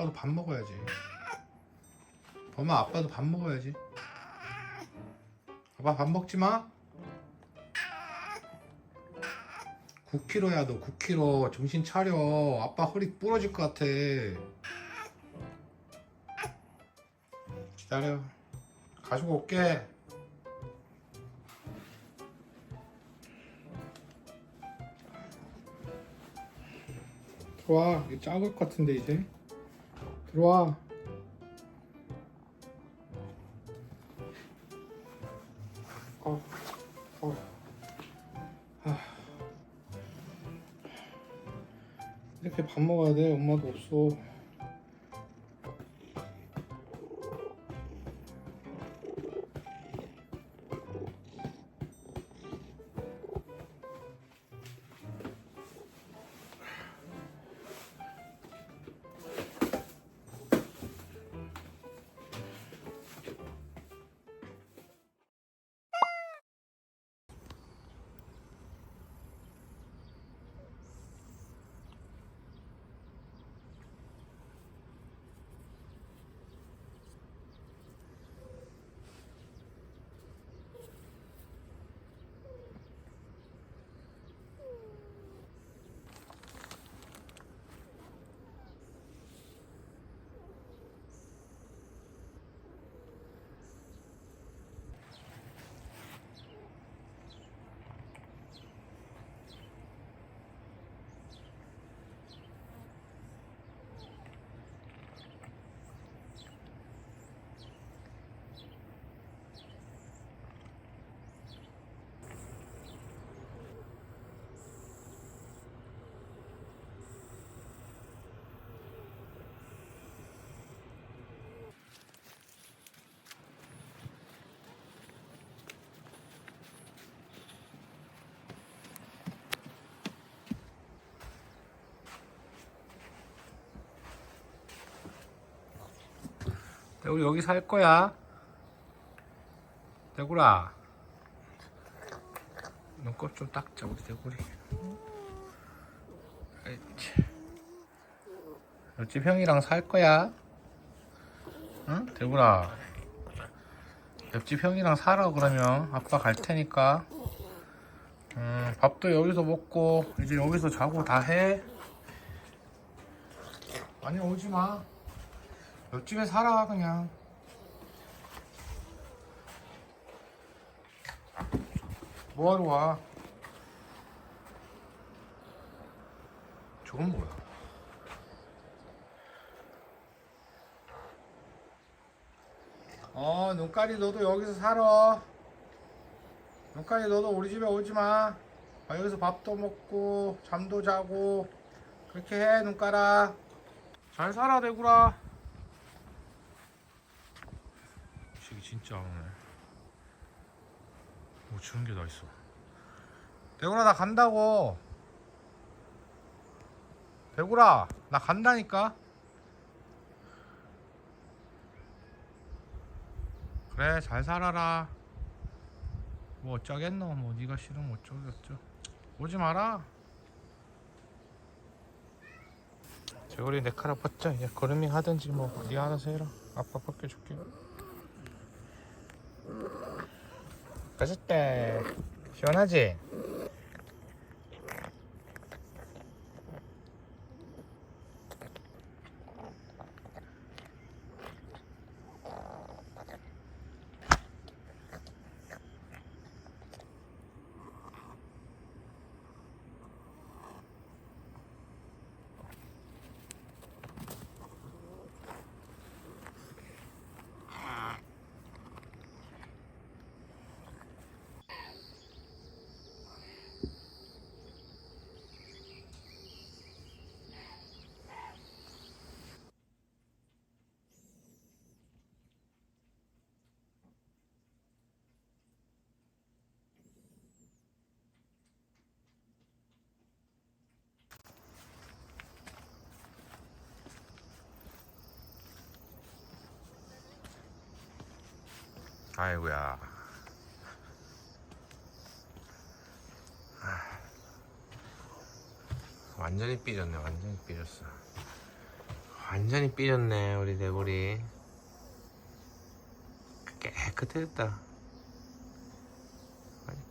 아빠도 밥 먹어야지. 범아 아빠도 밥 먹어야지. 아빠 밥 먹지 마. 9kg야 너 9kg 정신 차려. 아빠 허리 부러질 것 같아. 기다려. 가지고 올게. 들어와 이거 작을 것 같은데 이제 들어와 어, 어. 아. 이렇게 밥 먹어야 돼 엄마도 없어 우리 여기 살 거야. 대구라. 눈곱 좀 닦자 우리 대구리. 옆집 형이랑 살 거야. 응? 대구라. 옆집 형이랑 살아 그러면. 아빠 갈 테니까. 음, 밥도 여기서 먹고 이제 여기서 자고 다 해. 아니 오지 마 옆집에 살아 그냥. 뭐하러 와? 저건 뭐야? 어 눈깔이 너도 여기서 살아. 눈깔이 너도 우리 집에 오지마. 아, 여기서 밥도 먹고 잠도 자고. 그렇게 해 눈깔아. 잘 살아 대구라 오네. 뭐 저런 게다 있어. 대구라 나 간다고. 대구라 나 간다니까. 그래 잘 살아라. 뭐 어쩌겠노. 뭐 네가 싫으면 어쩌겠죠. 오지 마라. 저우리 내 카라 벗자. 야 그루밍 하든지 뭐. 네가 알아서 해라. 아빠 벗겨줄게 맛있대 시원하지? 아이고야. 아. 완전히 삐졌네, 완전히 삐졌어. 완전히 삐졌네 우리 대구리 깨끗해졌다.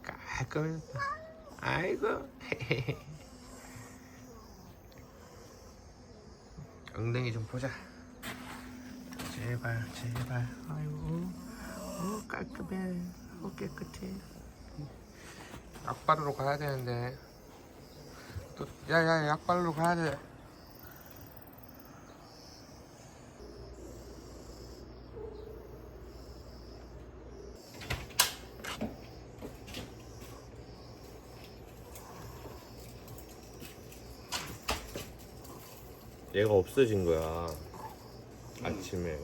깔끔해졌다. 아이고. 엉덩이 좀 보자. 제발 제발. 아이고 어, 깔끔해. 어, 깨끗해. 약바르로 가야 되는데. 또 야 야 약바르로 가야 돼. 얘가 없어진 거야. 아침에.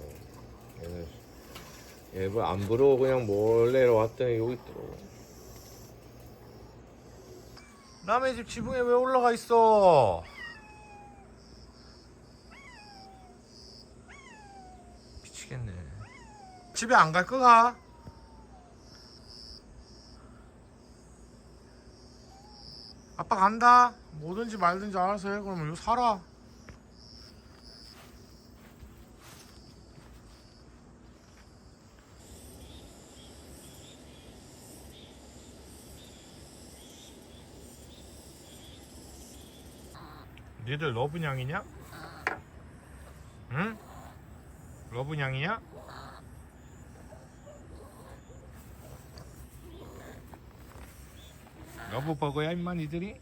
얘는 얘를 안 부르고 그냥 몰래 왔더니 여기 있더라고. 남의 집 지붕에 왜 올라가 있어? 미치겠네. 집에 안 갈 거가? 아빠 간다? 뭐든지 말든지 알아서 해. 그러면 이거 살아 니들 러브냥이냐? 응? 러브냥이냐? 러브버거야 임마 니들이?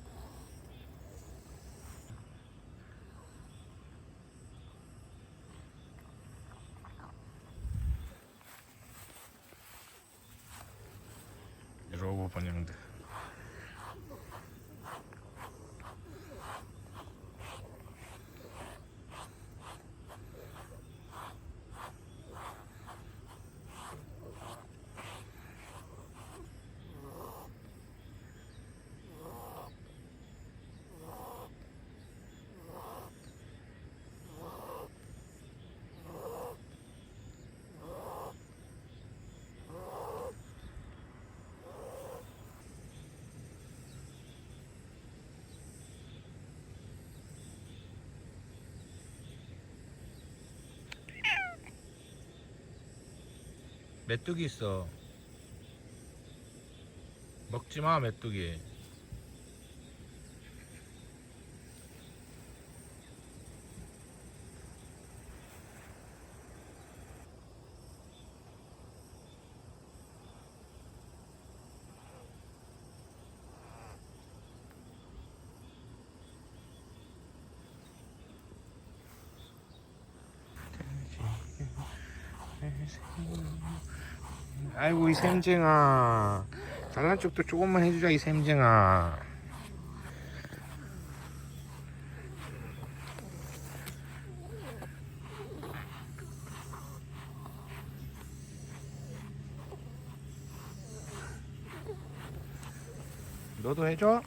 러브번양들 메뚜기 있어. 먹지 마, 메뚜기. 아이고 이 샘쟁아 잘난 척도 조금만 해주자 이 샘쟁아 너도 해줘?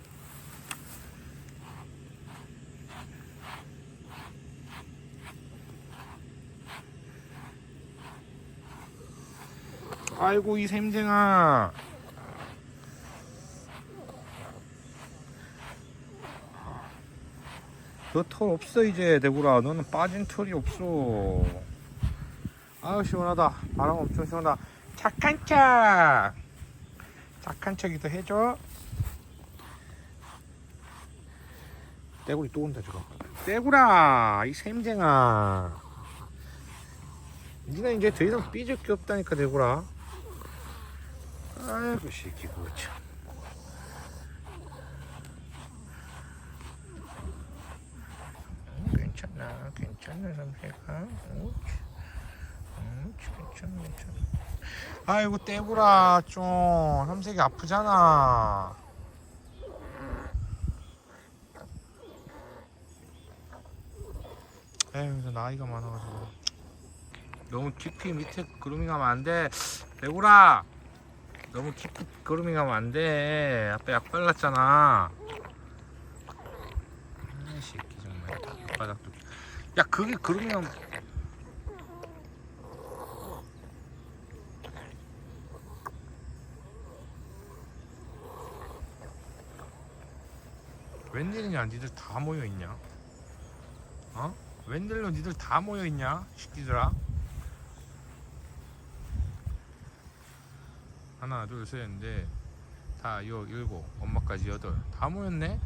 아이고 이 샘쟁아. 너털 없어 이제 대구라. 너는 빠진 털이 없어. 아유 시원하다. 바람 엄청 시원하다. 착한 척! 착한 척이도 해줘. 떼구리 또 온다 저거. 떼구라 이 샘쟁아. 니가 이제 더 이상 삐질 게 없다니까 대구라 아이고 새끼 그거 참. 음, 괜찮아 괜찮아 삼색아 옳지 옳지 괜찮아 괜찮아. 아이고 떼구라 좀. 삼색이 아프잖아. 에휴 저 나이가 많아가지고. 너무 깊이 밑에 그루밍 하면 안돼. 대구라 너무 깊이 그루밍하면 안돼. 아빠 약 발랐잖아. 아이 새끼 정말 바닥도 야 그게 그루밍하면 웬일이냐 니들 다 모여있냐? 어? 웬일로 니들 다 모여있냐 시끼들아 하나 둘셋 넷 다 여, 일곱 엄마까지 여덟 다 모였네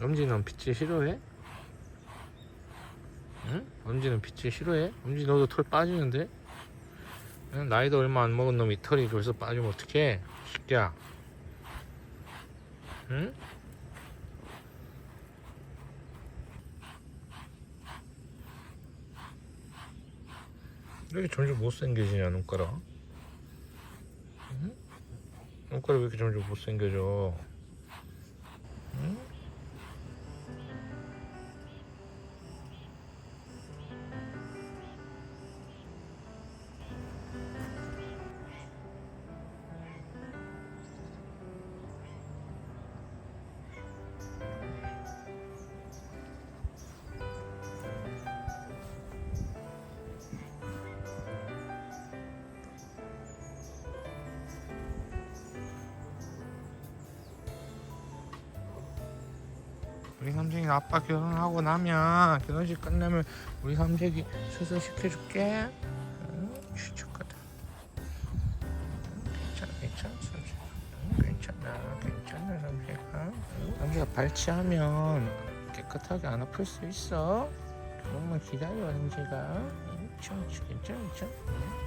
엄지는 빛이 싫어해? 응? 엄지는 빛이 싫어해? 엄지 너도 털 빠지는데? 응? 나이도 얼마 안 먹은 놈이 털이 벌써 빠지면 어떡해? 새끼야 응? 왜 이렇게 점점 못생겨지냐 눈가락 응? 눈가락 왜 이렇게 점점 못생겨져 응? 우리 삼sek이 아빠 결혼하고 나면 결혼식 끝나면 우리 삼sek이 수술 시켜줄게. 응? 괜찮아, 발치하면 깨끗하게 안 아플 수 있어. 조금만 기다려, 삼색아. 응, 괜찮아, 괜찮아, 괜찮아. 응?